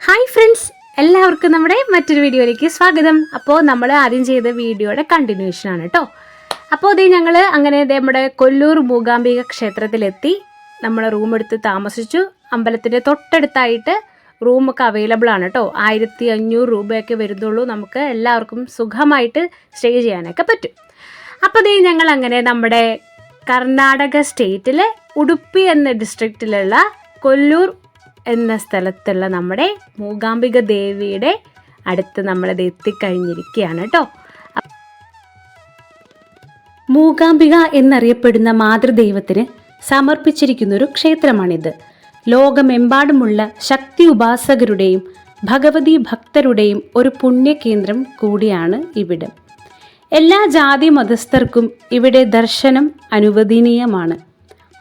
Hi friends എല്ലാവർക്കും നമ്മുടെ മറ്റൊരു വീഡിയോയിലേക്ക് സ്വാഗതം. അപ്പോൾ നമ്മൾ ആദ്യം ചെയ്ത വീഡിയോയുടെ കണ്ടിന്യൂഷൻ ആണ് കേട്ടോ അപ്പോൾ അതേ ഞങ്ങൾ അങ്ങനെ നമ്മുടെ കൊല്ലൂർ മൂകാംബിക ക്ഷേത്രത്തിലെത്തി. നമ്മൾ റൂം എടുത്ത് താമസിച്ചു. അമ്പലത്തിന്റെ തൊട്ടടുത്തായിട്ട് റൂമൊക്കെ അവൈലബിൾ ആണ് കേട്ടോ ആയിരത്തി അഞ്ഞൂറ് രൂപയൊക്കെ വരുന്നുള്ളൂ നമുക്ക് എല്ലാവർക്കും സുഖമായിട്ട് സ്റ്റേ ചെയ്യാനൊക്കെ പറ്റും. അപ്പോൾ ദേ ഞങ്ങൾ അങ്ങനെ നമ്മുടെ കർണാടക സ്റ്റേറ്റിലെ ഉടുപ്പി എന്ന ഡിസ്ട്രിക്റ്റിലുള്ള കൊല്ലൂർ എന്ന സ്ഥലത്തുള്ള നമ്മുടെ മൂകാംബിക ദേവിയുടെ അടുത്ത് നമ്മളത് എത്തിക്കഴിഞ്ഞിരിക്കുകയാണ് കേട്ടോ. മൂകാംബിക എന്നറിയപ്പെടുന്ന മാതൃദൈവത്തിന് സമർപ്പിച്ചിരിക്കുന്ന ഒരു ക്ഷേത്രമാണിത്. ലോകമെമ്പാടുമുള്ള ശക്തി ഉപാസകരുടെയും ഭഗവതി ഭക്തരുടെയും ഒരു പുണ്യകേന്ദ്രം കൂടിയാണ് ഇവിടെ. എല്ലാ ജാതി മതസ്ഥർക്കും ഇവിടെ ദർശനം അനുവദനീയമാണ്.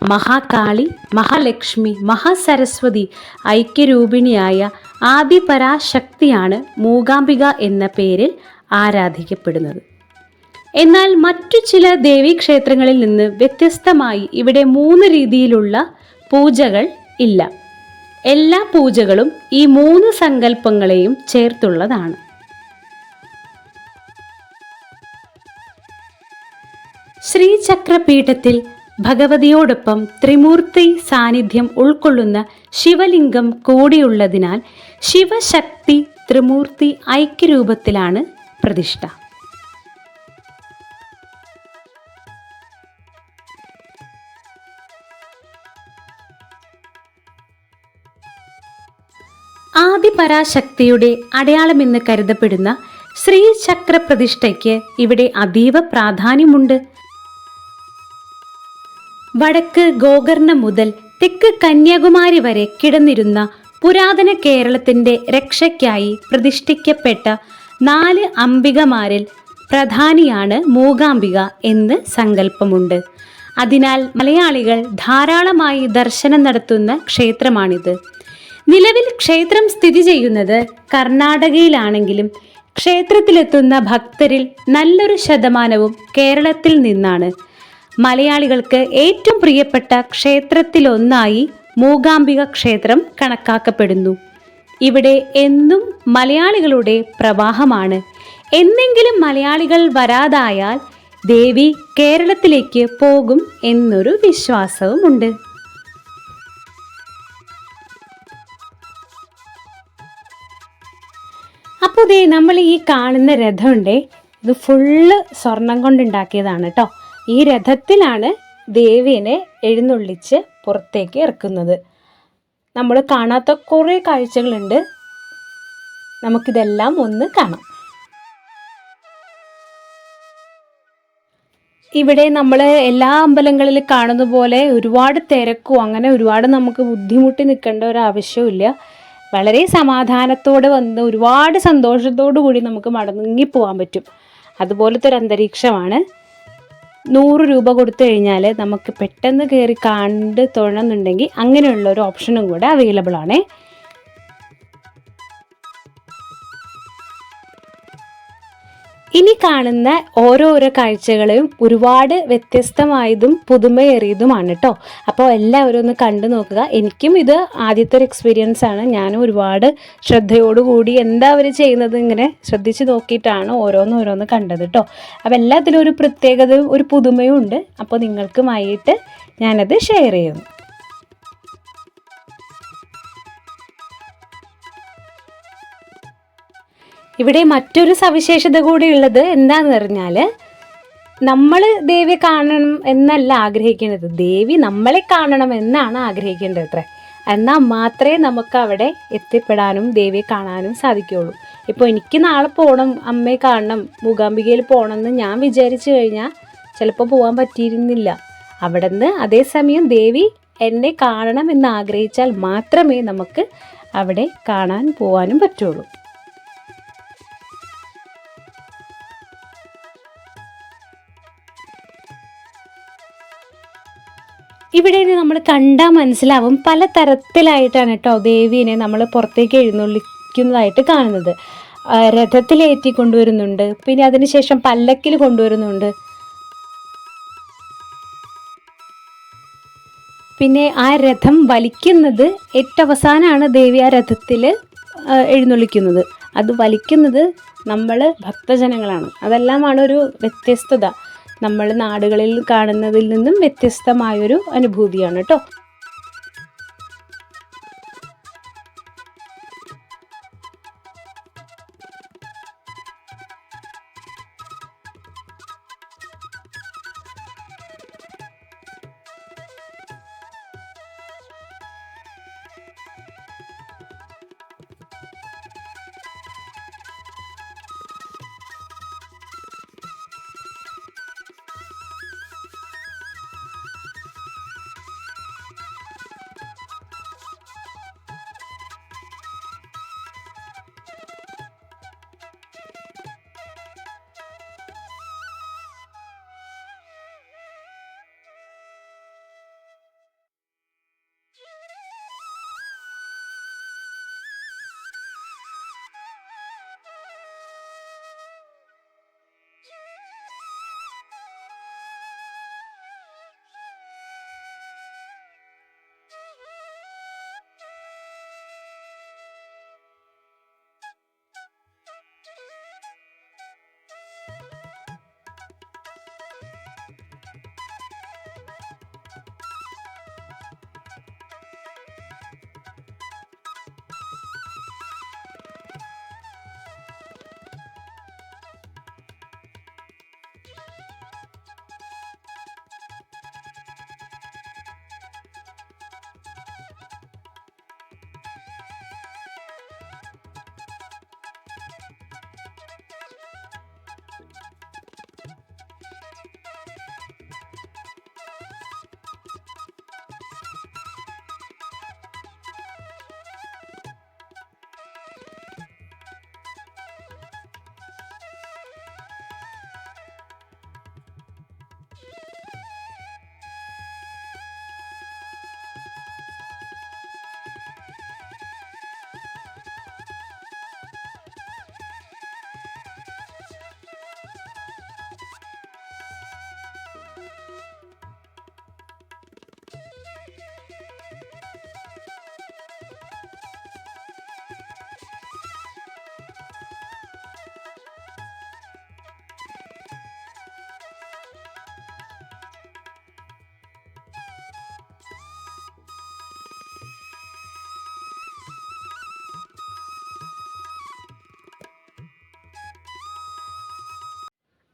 മഹാകാളി മഹാലക്ഷ്മി മഹാസരസ്വതി ഐക്യരൂപിണിയായ ആദിപരാശക്തിയാണ് മൂകാംബിക എന്ന പേരിൽ ആരാധിക്കപ്പെടുന്നത്. എന്നാൽ മറ്റു ചില ദേവീക്ഷേത്രങ്ങളിൽ നിന്ന് വ്യത്യസ്തമായി ഇവിടെ മൂന്ന് രീതിയിലുള്ള പൂജകൾ ഇല്ല. എല്ലാ പൂജകളും ഈ മൂന്ന് സങ്കല്പങ്ങളെയും ചേർത്തുള്ളതാണ്. ശ്രീചക്രപീഠത്തിൽ ഭഗവതിയോടൊപ്പം ത്രിമൂർത്തി സാന്നിധ്യം ഉൾക്കൊള്ളുന്ന ശിവലിംഗം കൂടിയുള്ളതിനാൽ ശിവശക്തി ത്രിമൂർത്തി ഐക്യരൂപത്തിലാണ് പ്രതിഷ്ഠ. ആദിപരാശക്തിയുടെ അടയാളമെന്ന് കരുതപ്പെടുന്ന ശ്രീചക്ര പ്രതിഷ്ഠയ്ക്ക് ഇവിടെ അതീവ പ്രാധാന്യമുണ്ട്. വടക്ക് ഗോകർണം മുതൽ തെക്ക് കന്യാകുമാരി വരെ കിടന്നിരുന്ന പുരാതന കേരളത്തിന്റെ രക്ഷയ്ക്കായി പ്രതിഷ്ഠിക്കപ്പെട്ട നാല് അംബികമാരിൽ പ്രധാനിയാണ് മൂകാംബിക എന്ന് സങ്കല്പമുണ്ട്. അതിനാൽ മലയാളികൾ ധാരാളമായി ദർശനം നടത്തുന്ന ക്ഷേത്രമാണിത്. നിലവിൽ ക്ഷേത്രം സ്ഥിതി ചെയ്യുന്നത് കർണാടകയിലാണെങ്കിലും ക്ഷേത്രത്തിലെത്തുന്ന ഭക്തരിൽ നല്ലൊരു ശതമാനവും കേരളത്തിൽ നിന്നാണ്. മലയാളികൾക്ക് ഏറ്റവും പ്രിയപ്പെട്ട ക്ഷേത്രത്തിലൊന്നായി മൂകാംബിക ക്ഷേത്രം കണക്കാക്കപ്പെടുന്നു. ഇവിടെ എന്നും മലയാളികളുടെ പ്രവാഹമാണ്. എന്നെങ്കിലും മലയാളികൾ വരാതായാൽ ദേവി കേരളത്തിലേക്ക് പോകും എന്നൊരു വിശ്വാസവുമുണ്ട്. അപ്പോൾ ദേ നമ്മൾ ഈ കാണുന്ന രഥമുണ്ടേ ഇത് ഫുള്ള് സ്വർണം കൊണ്ടുണ്ടാക്കിയതാണ് കേട്ടോ ഈ രഥത്തിലാണ് ദേവീനെ എഴുന്നള്ളിച്ച് പുറത്തേക്ക് ഇറക്കുന്നത്. നമ്മൾ കാണാത്ത കുറേ കാഴ്ചകളുണ്ട്. നമുക്കിതെല്ലാം ഒന്ന് കാണാം. ഇവിടെ നമ്മൾ എല്ലാ അമ്പലങ്ങളിൽ കാണുന്ന പോലെ ഒരുപാട് തിരക്കും അങ്ങനെ ഒരുപാട് നമുക്ക് ബുദ്ധിമുട്ടി നിൽക്കേണ്ട ഒരു ആവശ്യമില്ല വളരെ സമാധാനത്തോടെ വന്ന് ഒരുപാട് സന്തോഷത്തോടു കൂടി നമുക്ക് മടങ്ങി പോകാൻ പറ്റും. അതുപോലത്തെ ഒരു അന്തരീക്ഷമാണ് നൂറ് രൂപ കൊടുത്തു കഴിഞ്ഞാൽ നമുക്ക് പെട്ടെന്ന് കയറി കണ്ട് തൊഴണമെന്നുണ്ടെങ്കിൽ അങ്ങനെയുള്ള ഒരു ഓപ്ഷനും കൂടെ അവൈലബിൾ ആണ്. ഇനി കാണുന്ന ഓരോരോ കാഴ്ചകളും ഒരുപാട് വ്യത്യസ്തമായതും പുതുമയേറിയതുമാണ് കേട്ടോ അപ്പോൾ എല്ലാവരും ഒന്ന് കണ്ടു നോക്കുക. എനിക്കും ഇത് ആദ്യത്തെ ഒരു എക്സ്പീരിയൻസ് ആണ്. ഞാനും ഒരുപാട് ശ്രദ്ധയോടുകൂടി എന്താ അവർ ചെയ്യുന്നത് ഇങ്ങനെ ശ്രദ്ധിച്ച് നോക്കിയിട്ടാണ് ഓരോന്ന് ഓരോന്ന് കണ്ടത് കേട്ടോ അപ്പോൾ എല്ലാത്തിലും ഒരു പ്രത്യേകതയും ഒരു പുതുമയും ഉണ്ട്. അപ്പോൾ നിങ്ങൾക്കുമായിട്ട് ഞാനത് ഷെയർ ചെയ്യുന്നു. ഇവിടെ മറ്റൊരു സവിശേഷത കൂടി ഉള്ളത് എന്താന്ന് പറഞ്ഞാൽ നമ്മൾ ദേവിയെ കാണണം എന്നല്ല ആഗ്രഹിക്കേണ്ടത്. ദേവി നമ്മളെ കാണണം എന്നാണ് ആഗ്രഹിക്കേണ്ടത് അത്ര. എന്നാൽ മാത്രമേ നമുക്ക് അവിടെ എത്തിപ്പെടാനും ദേവിയെ കാണാനും സാധിക്കുകയുള്ളൂ. ഇപ്പോൾ എനിക്ക് നാളെ പോകണം അമ്മയെ കാണണം മൂകാംബികയിൽ പോകണം എന്ന് ഞാൻ വിചാരിച്ചു കഴിഞ്ഞാൽ ചിലപ്പോൾ പോകാൻ പറ്റിയിരുന്നില്ല. അവിടെ നിന്ന് അതേസമയം ദേവി എന്നെ കാണണം എന്ന് ആഗ്രഹിച്ചാൽ മാത്രമേ നമുക്ക് അവിടെ കാണാൻ പോകാനും പറ്റുള്ളൂ. ഇവിടെ നമ്മൾ കണ്ടാൽ മനസ്സിലാവും പല തരത്തിലായിട്ടാണ് കേട്ടോ ദേവീനെ നമ്മൾ പുറത്തേക്ക് എഴുന്നള്ളിക്കുന്നതായിട്ട് കാണുന്നത്. രഥത്തിലേറ്റി കൊണ്ടുവരുന്നുണ്ട്. പിന്നെ അതിനുശേഷം പല്ലക്കിൽ കൊണ്ടുവരുന്നുണ്ട്. പിന്നെ ആ രഥം വലിക്കുന്നത് ഏറ്റവസാനാണ് ദേവി ആ രഥത്തിൽ എഴുന്നള്ളിക്കുന്നത്. അത് വലിക്കുന്നത് നമ്മൾ ഭക്തജനങ്ങളാണ്. അതെല്ലാമാണ് ഒരു വ്യത്യസ്തത. നമ്മൾ നാടുകളിൽ കാണുന്നതിൽ നിന്നും വ്യത്യസ്തമായൊരു അനുഭൂതിയാണ് കേട്ടോ.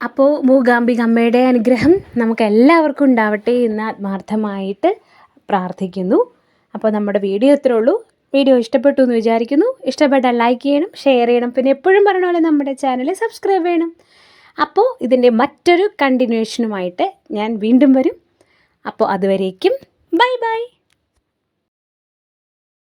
അപ്പോൾ മൂകാംബിക അമ്മയുടെ അനുഗ്രഹം നമുക്ക് എല്ലാവർക്കും ഉണ്ടാവട്ടെ എന്ന് ആത്മാർത്ഥമായിട്ട് പ്രാർത്ഥിക്കുന്നു. അപ്പോൾ നമ്മുടെ വീഡിയോ ഇത്രേ ഉള്ളൂ. വീഡിയോ ഇഷ്ടപ്പെട്ടു എന്ന് വിചാരിക്കുന്നു. ഇഷ്ടപ്പെട്ടാൽ ലൈക്ക് ചെയ്യണം ഷെയർ ചെയ്യണം. പിന്നെ എപ്പോഴും പറഞ്ഞ പോലെ നമ്മുടെ ചാനൽ സബ്സ്ക്രൈബ് ചെയ്യണം അപ്പോൾ ഇതിന്റെ മറ്റൊരു കണ്ടിന്യൂഷനുമായിട്ട് ഞാൻ വീണ്ടും വരും. അപ്പോൾ അതുവരേക്കും. Bye bye